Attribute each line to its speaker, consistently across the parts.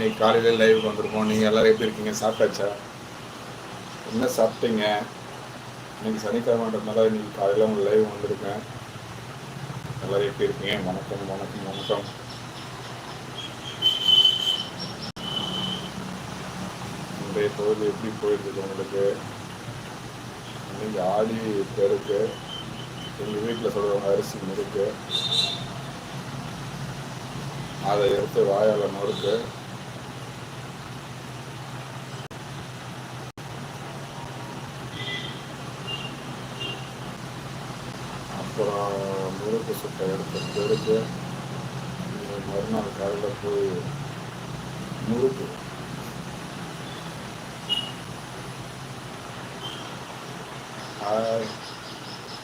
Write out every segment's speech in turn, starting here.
Speaker 1: இன்னைக்கு காலையில் லைவுக்கு வந்திருக்கோம் நீங்கள் எல்லோரும் எப்படி இருக்கீங்க சாப்பிட்டாச்சா என்ன சாப்பிட்டீங்க இன்னைக்கு சனிக்கிழமைன்றதுனால இன்னைக்கு காலையில் உங்கள் லைவ் வந்திருக்கேன் எல்லோரும் எப்படி இருக்கீங்க வணக்கம் வணக்கம் வணக்கம் இன்றைய பகுதி எப்படி போயிருக்கு உங்களுக்கு இன்னைக்கு ஆடி பெருக்கு எங்கள் வீட்டில் சொல்கிறவங்க அரிசி இருக்குது அதை எடுத்து வாயால் நொறுக்கு அப்புறம் முறுக்கு சுட்ட எடுத்து எடுத்து மறுநாள் காலையில் போய் முறுக்கு ஹாய்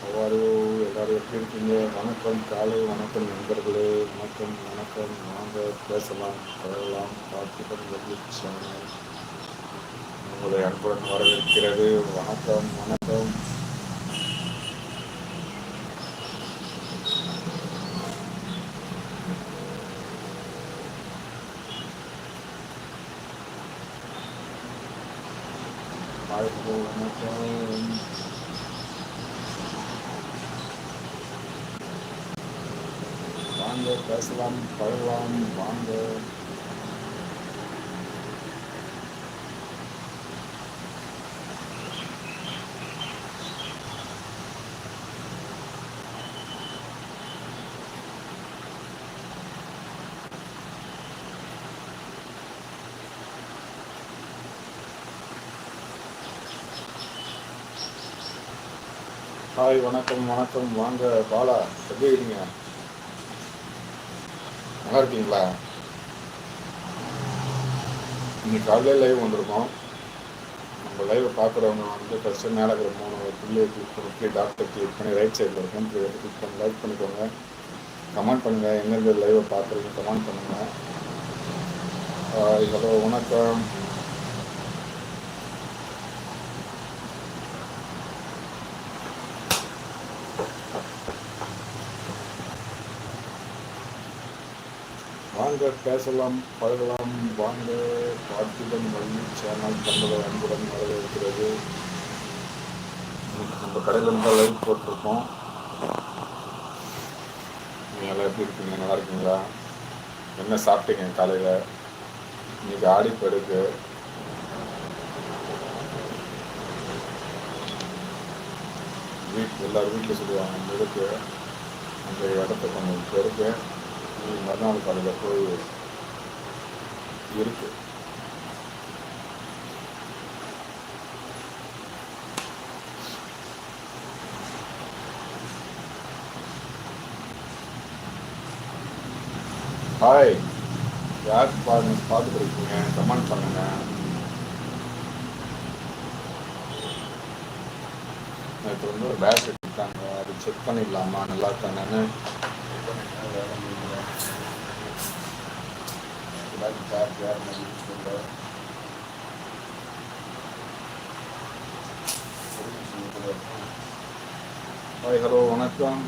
Speaker 1: ஒவ்வொரு எல்லோரும் எப்படி இருக்கீங்க வணக்கம் காலை வணக்கம் நண்பர்களே வணக்கம் வணக்கம் வாங்க பேசலாம் பழகலாம் பார்த்துக்கணும் மகிழ்ச்சி உங்களை அன்புடன் வரவேற்கிறது வணக்கம் வணக்கம் பார்ப்போம் வாங்க பேசலாம் பழலாம் வாங்க ஹாய் வணக்கம் வணக்கம் வாங்க பாலா எப்படி இருக்கீங்க நல்லா இருக்கீங்களா இன்னைக்கு காலையில் லைவ் வந்திருக்கோம் நம்ம லைவை பார்க்குறவங்க வந்து ஃபஸ்ட்டு மேலே இருக்கிற மூணு பிள்ளையை கிளிக் பண்ணி பிள்ளை டாக்டர் கிளிக் பண்ணி ரைட் சைடில் இருக்கும் த்ரீ கிளிக் பண்ணி லைக் பண்ணிக்கோங்க கமெண்ட் பண்ணுங்கள் எங்கெங்கே லைவை பார்க்குறீங்க கமெண்ட் பண்ணுங்கள் ஹலோ வணக்கம் பேசலாம் பழகலாம் வாங்க பார்த்துடன் மல்லி சேனல் தங்களை அன்புடன் வரவேற்கிறது நம்ம கடையில் இருந்தால் லைவ் போட்டிருக்கோம் நீங்கள் எப்படி இருக்கீங்க நல்லா இருக்கீங்களா என்ன சாப்பிட்டீங்க காலையில் இன்னைக்கு ஆடிப்படுக்கு வீட்டு எல்லார் வீட்டில் சொல்லுவாங்க முழுக்க அந்த இடத்த கொஞ்சம் பெருக்கு இன்னைக்கு மறுநாள் காலையில் போய் இருக்கு ஹாய் யார் பாருங்க பார்த்து இருக்கீங்க கமெண்ட் பண்ணுங்க நேற்று வந்து ஒரு பேக் எடுத்துட்டாங்க அது செக் பண்ணிடலாமா நல்லா இருக்காங்கன்னு எல்லாரும் சாப்பிட்டு யாரும் ஹாய் ஹலோ வணக்கம்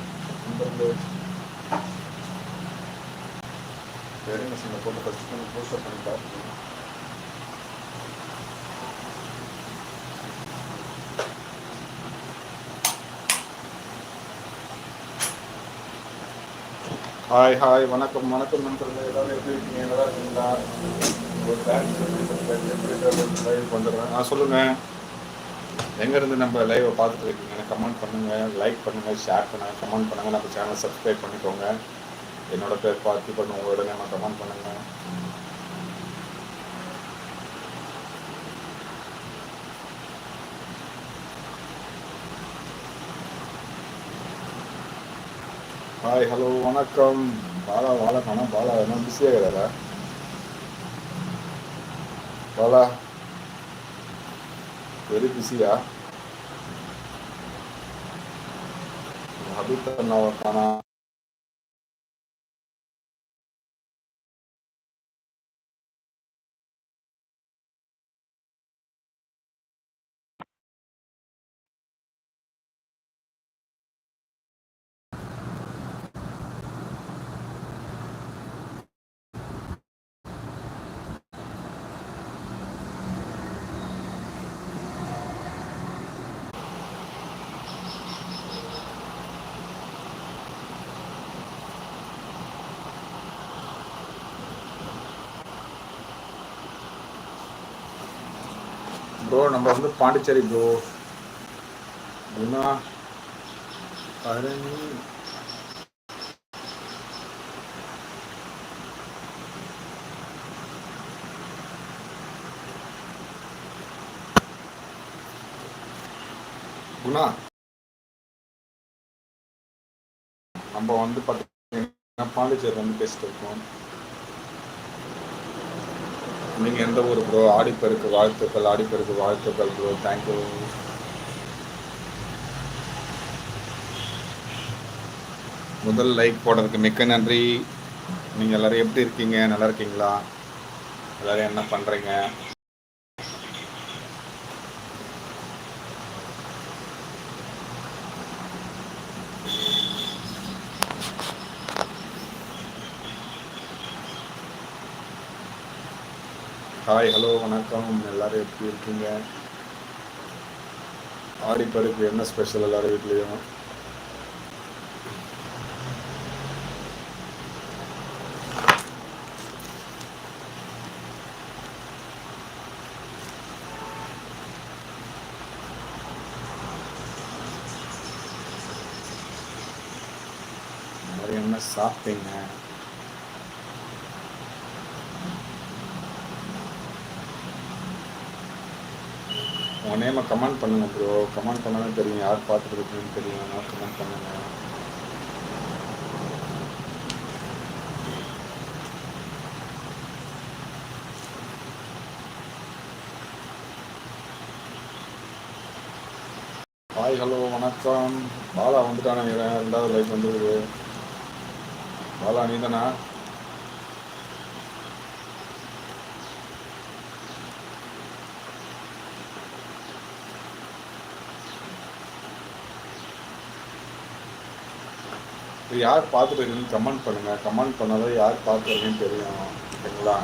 Speaker 1: நண்பர்களே சரிங்க சின்ன போட்டு ஃபஸ்ட்டு புதுசாக பண்ணி பார்த்துக்கணும் ஹாய் ஹாய் வணக்கம் வணக்கம் நண்பர்களே எப்படி இருக்கீங்க சொல்லுங்கள் எங்கேருந்து நம்ம லைவை பார்த்துட்டு இருக்கீங்க கமெண்ட் பண்ணுங்கள் லைக் பண்ணுங்கள் ஷேர் பண்ணுங்கள் கமெண்ட் பண்ணுங்கள் நம்ம சேனல் சப்ஸ்கிரைப் பண்ணிக்கோங்க என்னோட பேர் பார்த்து பண்ணுவோம் உங்களோட கமெண்ட் பண்ணுங்கள் ஹாய் ஹலோ வணக்கம் பாலா வாழ காணா பாலா என்ன பிஸியாக இருக்கிறாரா பாலா வெரி பிஸியா ஹபித் காணா ப்ரோ நம்ம வந்து பாண்டிச்சேரி ப்ரோ குணா குணா நம்ம வந்து பார்த்தீங்கன்னா பாண்டிச்சேரி வந்து பேசிட்டு இருக்கோம் நீங்கள் எந்த ஊர் ப்ரோ ஆடிப்பெருக்கு வாழ்த்துக்கள் ஆடிப்பெருக்கு வாழ்த்துக்கள் ப்ரோ தேங்க்யூ முதல் லைக் போடுறதுக்கு மிக்க நன்றி நீங்கள் எல்லோரும் எப்படி இருக்கீங்க நல்லா இருக்கீங்களா எல்லோரும் என்ன பண்ணுறீங்க ஹாய் ஹலோ வணக்கம் எல்லாரும் எப்படி இருக்கீங்க ஆடிப்பருக்கு என்ன ஸ்பெஷல் எல்லோரும் வீட்லேயும் மாதிரி என்ன சாப்பிட்டீங்க உங்கள் நேமை கமெண்ட் பண்ணுங்க ப்ரோ கமெண்ட் பண்ணாலும் தெரியும் யார் இருக்குன்னு தெரியும் நான் கமெண்ட் பண்ணுங்க ஹாய் ஹலோ வணக்கம் பாலா வந்துட்டானே ரெண்டாவது லைஃப் வந்துருக்கு பாலா நீ தானா இது யார் பார்த்துருக்கீங்கன்னு கமெண்ட் பண்ணுங்க கமெண்ட் பண்ணாதான் யார் பார்த்துருக்கீங்கன்னு தெரியும் ஓகேங்களா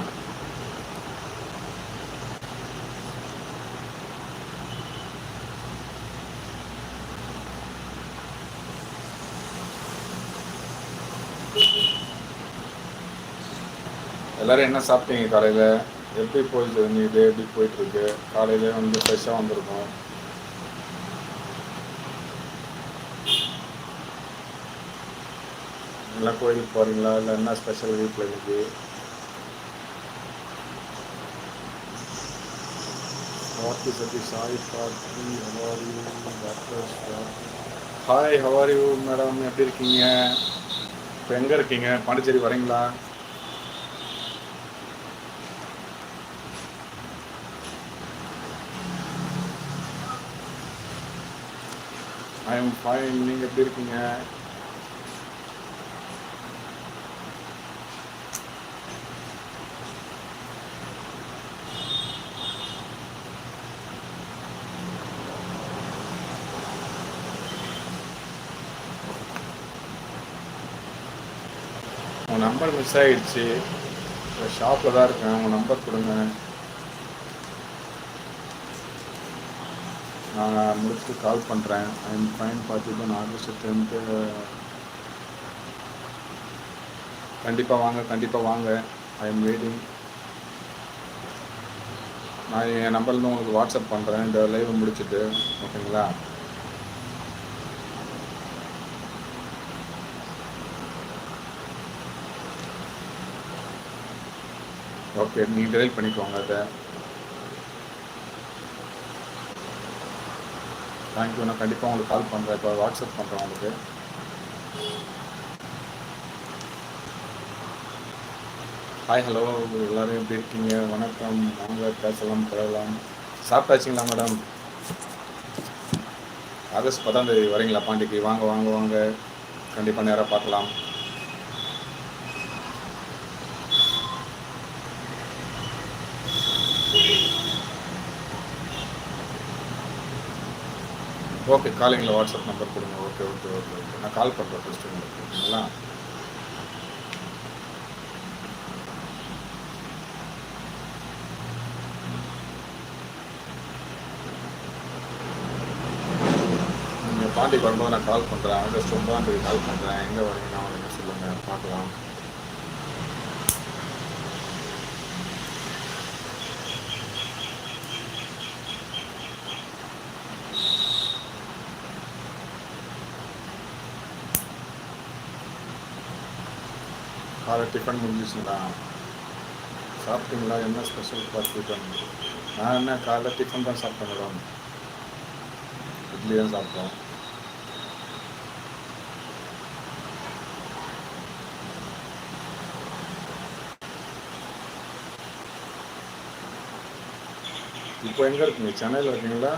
Speaker 1: எல்லாரும் என்ன சாப்பிட்டீங்க காலையில் எப்படி போயிட்டு இருந்தீங்க எப்படி போயிட்டுருக்கு காலையில வந்து ஃப்ரெஷ்ஷாக வந்திருக்கோம் நீங்களாம் கோயிலுக்கு போகிறீங்களா இல்லை என்ன ஸ்பெஷல் வீட்டில் இருக்குது பார்த்தி சத்தி ஹவாரி டாக்டர் ஹாய் ஹவாரி மேடம் எப்படி இருக்கீங்க இப்போ எங்கே இருக்கீங்க பாண்டிச்சேரி வரீங்களா ஐ எம் ஃபைன் நீங்கள் எப்படி இருக்கீங்க நம்பர் மிஸ் ஆகிடுச்சு ஷாப்பில் தான் இருக்கேன் உங்கள் நம்பர் கொடுங்க நான் முடிச்சுட்டு கால் பண்ணுறேன் ஐ எம் ஃபைன் பார்த்துட்டு ஆகஸ்ட் டென்த்து கண்டிப்பாக வாங்க கண்டிப்பாக வாங்க ஐ எம் வெயிட்டிங் நான் என் நம்பர்லேருந்து உங்களுக்கு வாட்ஸ்அப் பண்ணுறேன் இந்த லைவை முடிச்சுட்டு ஓகேங்களா ஓகே நீங்கள் டெலிட் பண்ணிக்கோங்க அதை தேங்க்யூ நான் கண்டிப்பாக உங்களுக்கு கால் பண்ணுறேன் இப்போ வாட்ஸ்அப் பண்ணுறேன் உங்களுக்கு ஹாய் ஹலோ எல்லோரும் எப்படி இருக்கீங்க வணக்கம் வாங்க பேசலாம் பரவலாம் சாப்பிட்டாச்சிங்களா மேடம் ஆகஸ்ட் பத்தாம் தேதி வரீங்களா பாண்டிக்கு வாங்க வாங்க வாங்க கண்டிப்பாக நேராக பார்க்கலாம் ஓகே காலிங்கில் வாட்ஸ்அப் நம்பர் கொடுங்க ஓகே ஓகே ஓகே ஓகே நான் கால் பண்ணுறேன் ஃபஸ்ட்டு உங்களுக்கு ஓகேங்களா நீங்கள் பாண்டி வரும்போது நான் கால் பண்ணுறேன் ஆகஸ்ட் ஒன்பதாம் தேதி கால் பண்ணுறேன் எங்கே வரீங்கன்னா வரீங்க சொல்லுங்கள் பார்க்கலாம் ಆಗ ಟಿಫನ್ ಮುಗಿಸಿದ ಸಾಪ್ ತಿಂಗಳಾಗೆಲ್ಲ ಸ್ಪೆಷಲ್ ಬರ್ತಿದ್ದಾನು ನಾನು ಕಾಲ ಟಿಫನ್ ತಾನು ಸಾಪ್ಕೊಂಡು ಇಡ್ಲಿ ಏನು ಸಾಪ್ಕೊಂಡು இப்போ எங்கே இருக்கீங்க சென்னையில் இருக்கீங்களா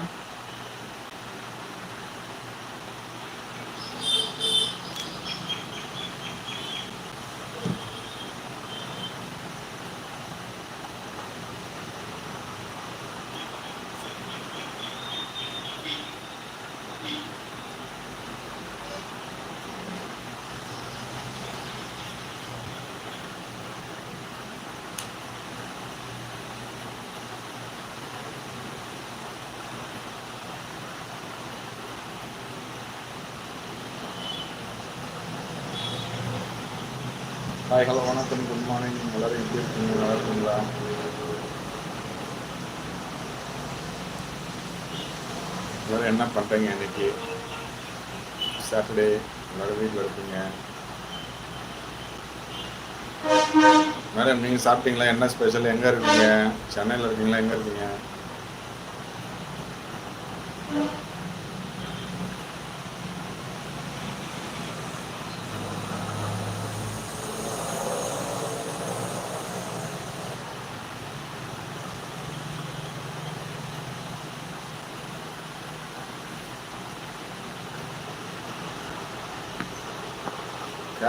Speaker 1: ஹாய் ஹலோ வணக்கம் குட் மார்னிங் எல்லாரும் எப்படி இருக்கீங்க நல்லா இருக்குங்களா எல்லோரும் என்ன பண்ணுறீங்க இன்னைக்கு சாட்டர்டே எல்லோரும் வீட்டில் இருப்பீங்க மேடம் நீங்கள் சாப்பிட்டீங்களா என்ன ஸ்பெஷல் எங்கே இருக்கீங்க சென்னையில் இருக்கீங்களா எங்கே இருக்கீங்க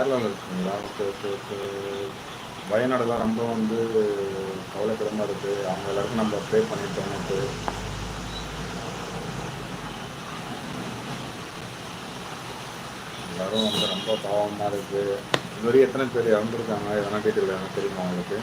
Speaker 1: கேரளாவில் இருக்குங்களா ஓகே ஓகே ஓகே வயநாடுலாம் ரொம்ப வந்து கவலைக்கிடமாக இருக்குது அவங்க எல்லாருக்கும் நம்ம ப்ரே பண்ணிட்டோம் எனக்கு எல்லாரும் வந்து ரொம்ப பாவமாக இருக்குது வரைக்கும் எத்தனை பேர் இறந்துருக்காங்க எதனா டீட்டெயில் தெரியுமா அவங்களுக்கு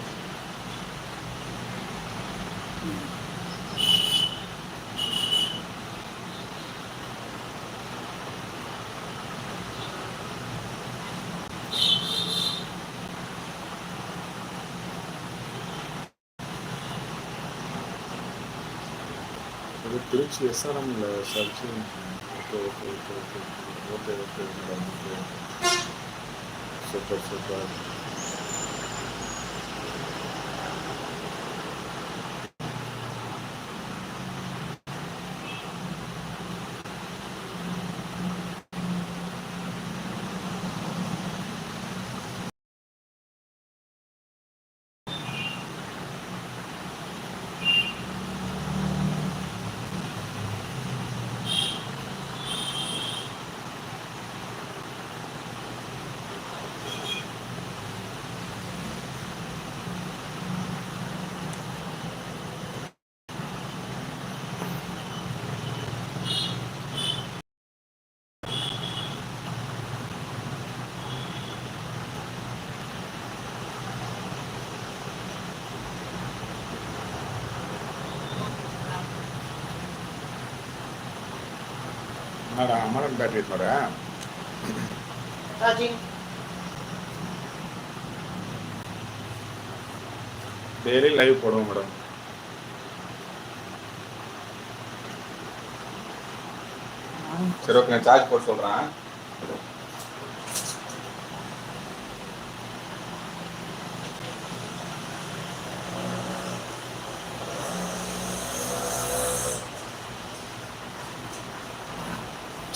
Speaker 1: அது திருச்சி எஸ்ஆர்எம்ல church okay okay okay okay okay okay super super என்னடா அமரன் பேட்டரி போகிறேன் டெய்லி லைவ் போடுவோம் மேடம் சரி ஓகே நான் சார்ஜ் போட்டு சொல்றேன்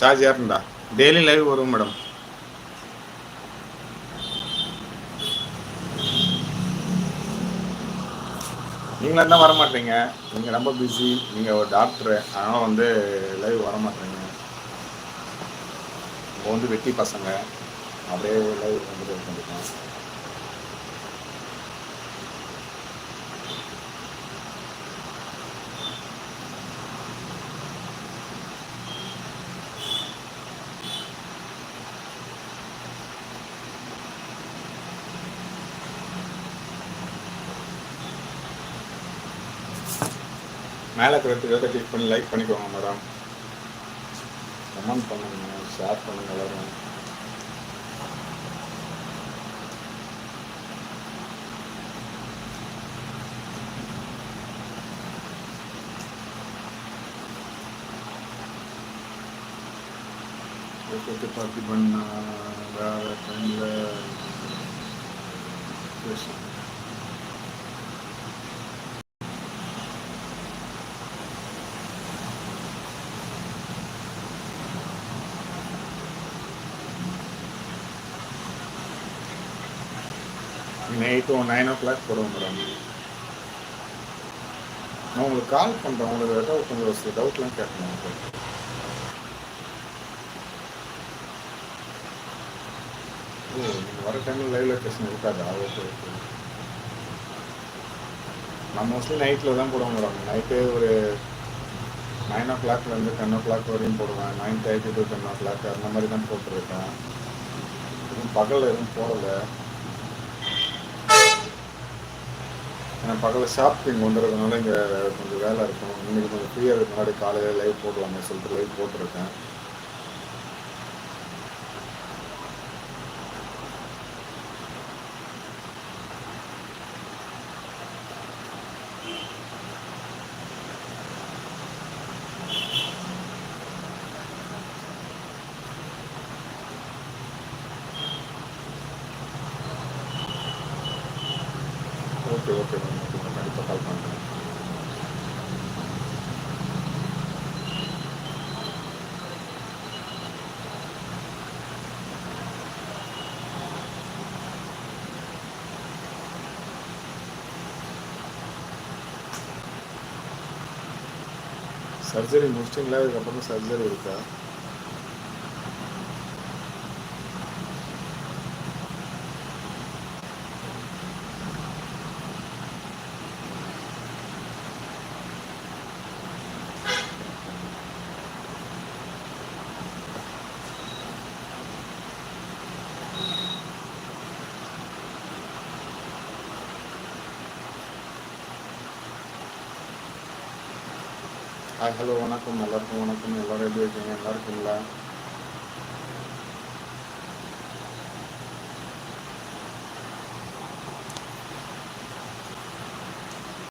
Speaker 1: சார்ஜ் ஏறண்டா டெய்லி லைவ் வரும் மேடம் நீங்களும் தான் வர நீங்கள் ரொம்ப பிஸி நீங்கள் ஒரு டாக்டரு அதனால் வந்து லைவ் வர மாட்டீங்க இப்போ வந்து வெட்டி பசங்க அப்படியே லைவ் வந்துட்டு இருக்கேன் மேலே இருக்கிற கிளிக் பண்ணி லைக் பண்ணிக்கோங்க மேடம் கமெண்ட் பண்ணுங்க ஷேர் பண்ணுங்க எல்லாரும் ஓகே பார்த்து பண்ண வேறு டைமில் பேசுகிறேன் நைட்டு நைன் ஓ கிளாக் போடுவோம் மேடம் நான் உங்களுக்கு கால் பண்ணுறேன் உங்களுக்கு ஏதாவது கொஞ்சம் சில டவுட்லாம் கேட்கணும் உங்களுக்கு ஓ வர டைமில் லைவ் லொக்கேஷன் இருக்காது ஓகே ஓகே நான் மோஸ்ட்லி நைட்டில் தான் போடுவோம் மேடம் நைட்டு ஒரு நைன் ஓ கிளாக்லேருந்து டென் ஓ கிளாக் வரையும் போடுவேன் nine thirty to ten o'clock அந்த மாதிரி தான் போட்டுருக்கேன் எதுவும் பகலில் எதுவும் போடலை ஏன்னா பகலில் ஷாப்பிங் வந்துடுறதுனால இங்கே கொஞ்சம் வேலை இருக்கும் இன்னைக்கு கொஞ்சம் ஃப்ரீயாக இருக்கிறனால காலையில் லைவ் போடலாமே சொல்லிட்டு லைவ் போட்டிருக்கேன் okay okay ma'am okay ma'am கண்டிப்பாக கால் பண்ணுறேன் சர்ஜரி முடிச்சிங்களா இதுக்கப்புறம் சர்ஜரி இருக்கா ஹாய் ஹலோ வணக்கம் எல்லாருக்கும் வணக்கம் எல்லோரும் எப்படி இருக்கீங்க நல்லா இருக்குங்களா